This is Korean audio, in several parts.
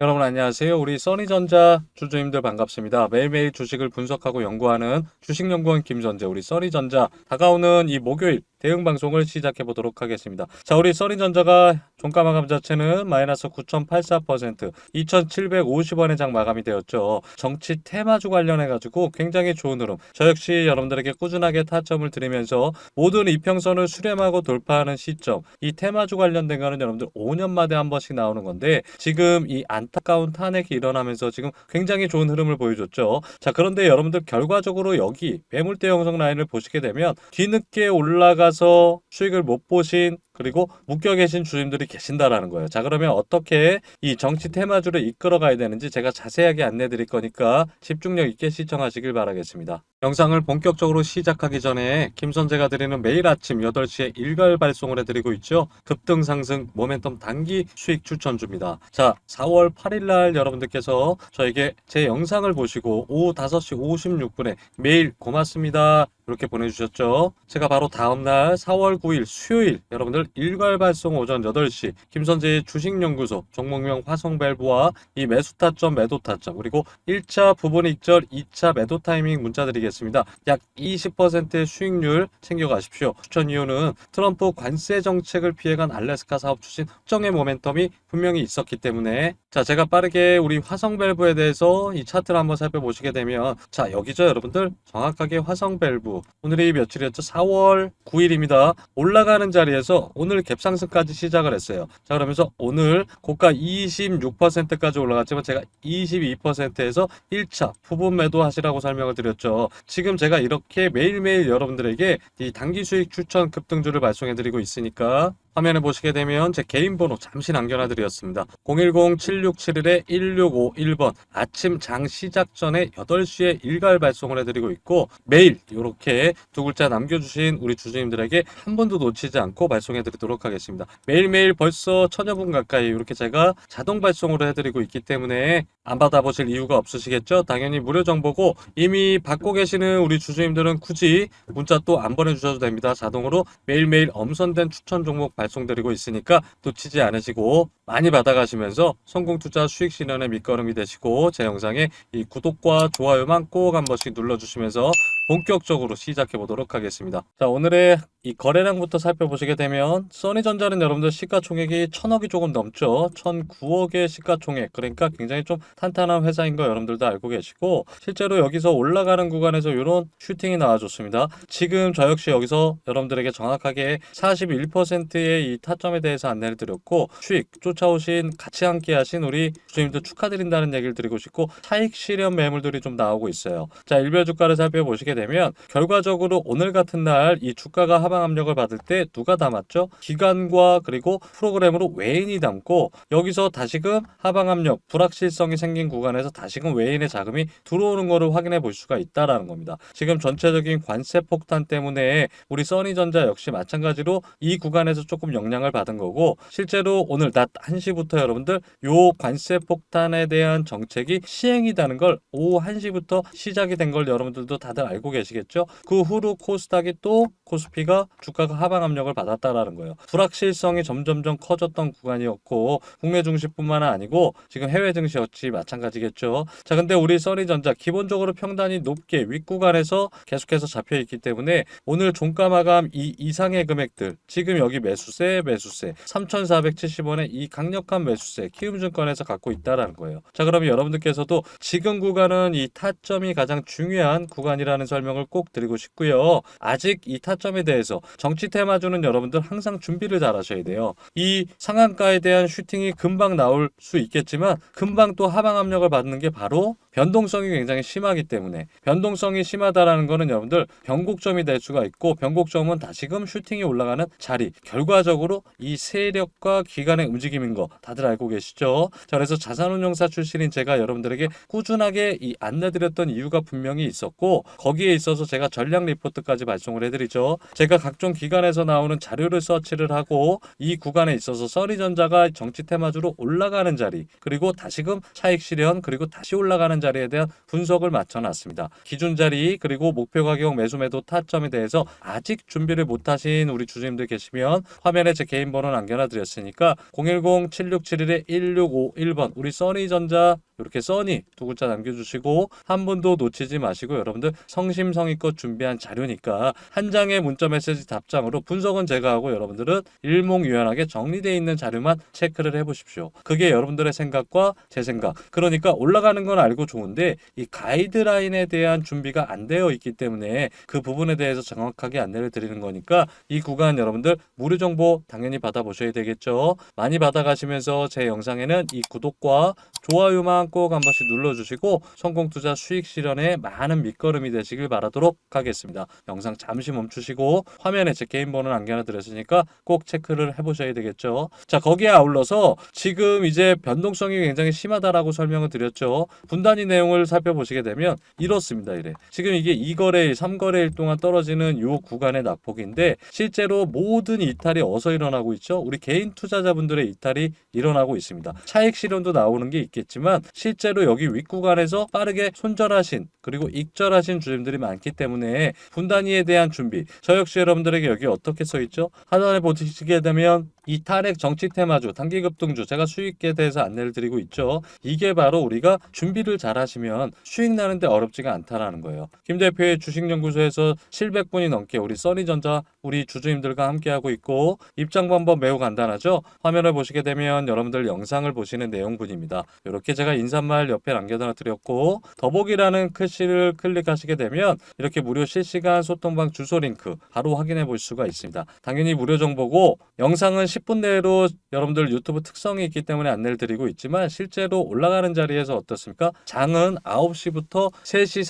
여러분 안녕하세요. 우리 써니전자 주주님들 반갑습니다. 매일매일 주식을 분석하고 연구하는 주식연구원 김전재 우리 써니전자 다가오는 이 목요일 대응 방송을 시작해 보도록 하겠습니다. 자, 우리 써니전자가 종가 마감 자체는 마이너스 9.84% 2,750원의 장 마감이 되었죠. 정치 테마주 관련해 가지고 굉장히 좋은 흐름. 저 역시 여러분들에게 꾸준하게 타점을 드리면서 모든 이평선을 수렴하고 돌파하는 시점. 이 테마주 관련된 거는 여러분들 5년마다 한 번씩 나오는 건데 지금 이 안타까운 탄핵이 일어나면서 지금 굉장히 좋은 흐름을 보여줬죠. 자, 그런데 여러분들 결과적으로 여기 매물대 형성 라인을 보시게 되면 뒤늦게 올라가서 수익을 못 보신 그리고 묶여 계신 주님들이 계신다라는 거예요. 자, 그러면 어떻게 이 정치 테마주를 이끌어 가야 되는지 제가 자세하게 안내 드릴 거니까 집중력 있게 시청하시길 바라겠습니다. 영상을 본격적으로 시작하기 전에 김선재가 드리는 매일 아침 8시에 일괄 발송을 해드리고 있죠. 급등 상승 모멘텀 단기 수익 추천주입니다. 자, 4월 8일 날 여러분들께서 저에게 제 영상을 보시고 오후 5시 56분에 메일 고맙습니다. 이렇게 보내주셨죠. 제가 바로 다음날 4월 9일 수요일 여러분들 일괄 발송 오전 8시 김선재의 주식연구소 종목명 화성밸브와 이 매수 타점 매도 타점 그리고 1차 부분 익절 2차 매도 타이밍 문자 드리겠습니다. 약 20%의 수익률 챙겨가십시오. 추천 이유는 트럼프 관세 정책을 피해간 알래스카 사업 추진 특정의 모멘텀이 분명히 있었기 때문에 자 제가 빠르게 우리 화성밸브에 대해서 이 차트를 한번 살펴보시게 되면 자 여기죠 여러분들 정확하게 화성밸브 오늘이 며칠이었죠? 4월 9일입니다. 올라가는 자리에서 오늘 갭상승까지 시작을 했어요. 자 그러면서 오늘 고가 26%까지 올라갔지만 제가 22%에서 1차 부분 매도 하시라고 설명을 드렸죠. 지금 제가 이렇게 매일매일 여러분들에게 이 단기 수익 추천 급등주를 발송해 드리고 있으니까 화면에 보시게 되면 제 개인 번호 잠시 남겨놔 드렸습니다. 010-7671-1651번 아침 장 시작 전에 8시에 일괄 발송을 해드리고 있고 매일 이렇게 두 글자 남겨주신 우리 주주님들에게 한 번도 놓치지 않고 발송해 드리도록 하겠습니다. 매일매일 벌써 천여 분 가까이 이렇게 제가 자동 발송으로 해드리고 있기 때문에 안 받아보실 이유가 없으시겠죠? 당연히 무료 정보고 이미 받고 계시는 우리 주주님들은 굳이 문자 또 안 보내주셔도 됩니다. 자동으로 매일매일 엄선된 추천 종목 발 송드리고 있으니까 놓치지 않으시고 많이 받아가시면서 성공 투자 수익 실현의 밑거름이 되시고 제 영상에 이 구독과 좋아요만 꼭 한 번씩 눌러주시면서 본격적으로 시작해 보도록 하겠습니다. 자 오늘의 이 거래량부터 살펴보시게 되면 써니전자는 여러분들 시가총액이 천억이 조금 넘죠. 1009억의 시가총액 그러니까 굉장히 좀 탄탄한 회사인 거 여러분들도 알고 계시고 실제로 여기서 올라가는 구간에서 이런 슈팅이 나와줬습니다. 지금 저 역시 여기서 여러분들에게 정확하게 41%의 이 타점에 대해서 안내를 드렸고 수익 쫓아오신 같이 함께 하신 우리 주님들 축하드린다는 얘기를 드리고 싶고 차익 실현 매물들이 좀 나오고 있어요. 자 일별 주가를 살펴보시게 되면 결과적으로 오늘 같은 날 이 주가가 하방 압력을 받을 때 누가 담았죠? 기관과 그리고 프로그램으로 외인이 담고 여기서 다시금 하방 압력 불확실성이 생긴 구간에서 다시금 외인의 자금이 들어오는 것을 확인해 볼 수가 있다라는 겁니다. 지금 전체적인 관세 폭탄 때문에 우리 써니전자 역시 마찬가지로 이 구간에서 조금 영향을 받은 거고 실제로 오늘 낮 1시부터 여러분들 요 관세 폭탄에 대한 정책이 시행이다는 걸 오후 1시부터 시작이 된 걸 여러분들도 다들 알고 계시겠죠? 그 후로 코스닥이 또 코스피가 주가가 하방 압력을 받았다라는 거예요. 불확실성이 점점점 커졌던 구간이었고 국내 증시뿐만 아니고 지금 해외 증시 역시 마찬가지겠죠. 자, 근데 우리 써니전자 기본적으로 평단이 높게 윗구간에서 계속해서 잡혀 있기 때문에 오늘 종가 마감 이 이상의 금액들 지금 여기 매수세 매수세 3,470원의 이 강력한 매수세 키움증권에서 갖고 있다라는 거예요. 자, 그러면 여러분들께서도 지금 구간은 이 타점이 가장 중요한 구간이라는 설명을 꼭 드리고 싶고요. 아직 이 타점에 대해서 정치 테마주는 여러분들 항상 준비를 잘 하셔야 돼요. 이 상한가에 대한 슈팅이 금방 나올 수 있겠지만 금방 또 하방 압력을 받는 게 바로 변동성이 굉장히 심하기 때문에 변동성이 심하다라는 거는 여러분들 변곡점이 될 수가 있고 변곡점은 다시금 슈팅이 올라가는 자리 결과적으로 이 세력과 기관의 움직임인 거 다들 알고 계시죠? 자 그래서 자산운용사 출신인 제가 여러분들에게 꾸준하게 이 안내드렸던 이유가 분명히 있었고 거기에 있어서 제가 전략 리포트까지 발송을 해드리죠. 제가 각종 기관에서 나오는 자료를 서치를 하고 이 구간에 있어서 써니전자가 정치 테마주로 올라가는 자리 그리고 다시금 차익 실현 그리고 다시 올라가는 자리에 대한 분석을 맞춰놨습니다. 기준 자리 그리고 목표 가격 매수 매도 타점에 대해서 아직 준비를 못하신 우리 주주님들 계시면 화면에 제 개인 번호 남겨놔 드렸으니까 010-7671-1651번 우리 써니전자 이렇게 써니 두 글자 남겨주시고 한 분도 놓치지 마시고 여러분들 성심성의껏 준비한 자료니까 한 장의 문자 메시지 답장으로 분석은 제가 하고 여러분들은 일목요연하게 정리되어 있는 자료만 체크를 해보십시오. 그게 여러분들의 생각과 제 생각. 그러니까 올라가는 건 알고 좋은데 이 가이드라인에 대한 준비가 안 되어 있기 때문에 그 부분에 대해서 정확하게 안내를 드리는 거니까 이 구간 여러분들 무료 정보 당연히 받아보셔야 되겠죠. 많이 받아가시면서 제 영상에는 이 구독과 좋아요만 꼭 한 번씩 눌러주시고 성공 투자 수익 실현에 많은 밑거름이 되시길 바라도록 하겠습니다. 영상 잠시 멈추시고 화면에 제 개인 번호 남겨놔 드렸으니까 꼭 체크를 해보셔야 되겠죠. 자 거기에 아울러서 지금 이제 변동성이 굉장히 심하다라고 설명을 드렸죠. 분단위 내용을 살펴보시게 되면 이렇습니다. 이래 지금 이게 2거래일, 3거래일 동안 떨어지는 요 구간의 낙폭인데 실제로 모든 이탈이 어서 일어나고 있죠. 우리 개인 투자자분들의 이탈이 일어나고 있습니다. 차익 실현도 나오는 게 있겠지만 실제로 여기 윗구간에서 빠르게 손절하신 그리고 익절하신 주님들이 많기 때문에 분단위에 대한 준비 저 역시 여러분들에게 여기 어떻게 써 있죠? 하단에 보시게 되면 이 탈핵 정치 테마주 단기 급등주 제가 수익에 대해서 안내를 드리고 있죠. 이게 바로 우리가 준비를 잘 하시면 수익 나는데 어렵지가 않다라는 거예요. 김 대표의 주식연구소에서 700분이 넘게 우리 써니전자 우리 주주님들과 함께하고 있고 입장 방법 매우 간단하죠. 화면을 보시게 되면 여러분들 영상을 보시는 내용분입니다. 이렇게 제가 인사말 옆에 남겨놔 드렸고 더보기라는 글씨를 클릭하시게 되면 이렇게 무료 실시간 소통방 주소 링크 바로 확인해 볼 수가 있습니다. 당연히 무료 정보고 영상은 10분 내로 여러분들 유튜브 특성이 있기 때문에 안내를 드리고 있지만 실제로 올라가는 자리에서 어떻습니까? 장은 9시부터 3시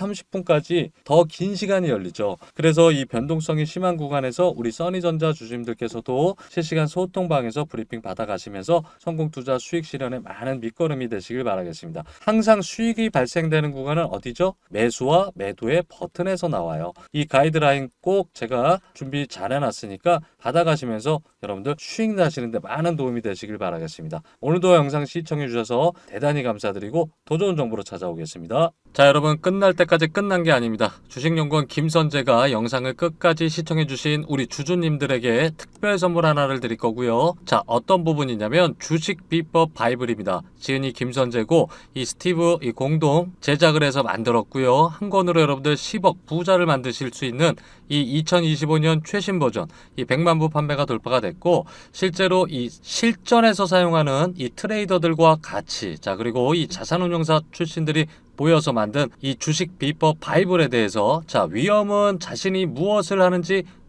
30분까지 더 긴 시간이 열리죠. 그래서 이 변동성이 심한 구간에서 우리 써니전자 주주님들께서도 실시간 소통방에서 브리핑 받아가시면서 성공 투자 수익 실현에 많은 밑거름이 되시길 바라겠습니다. 항상 수익이 발생되는 구간은 어디죠? 매수와 매도의 버튼에서 나와요. 이 가이드라인 꼭 제가 준비 잘 해놨으니까 받아가시면서 여러분들 수익 나시는데 많은 도움이 되시길 바라겠습니다. 오늘도 영상 시청해 주셔서 대단히 감사드리고 더 좋은 정보로 찾아오겠습니다. 자 여러분 끝날 때까지 끝난 게 아닙니다. 주식연구원 김선재가 영상을 끝까지 시청해 주신 우리 주주님들에게 특별 선물 하나를 드릴 거고요. 자 어떤 부분이냐면 주식 비법 바이블입니다. 지은이 김선재고 이 스티브 이 공동 제작을 해서 만들었고요. 한 권으로 여러분들 10억 부자를 만드실 수 있는 이 2025년 최신 버전 이 100만 부 판매가 돌파가 됐고 실제로 이 실전에서 사용하는 이 트레이더들과 같이 자 그리고 이 자산운용사 출신들이 모여서 만든 이 주식 비법 바이블에 대해서 자 위험은 자신이 무엇을 하는지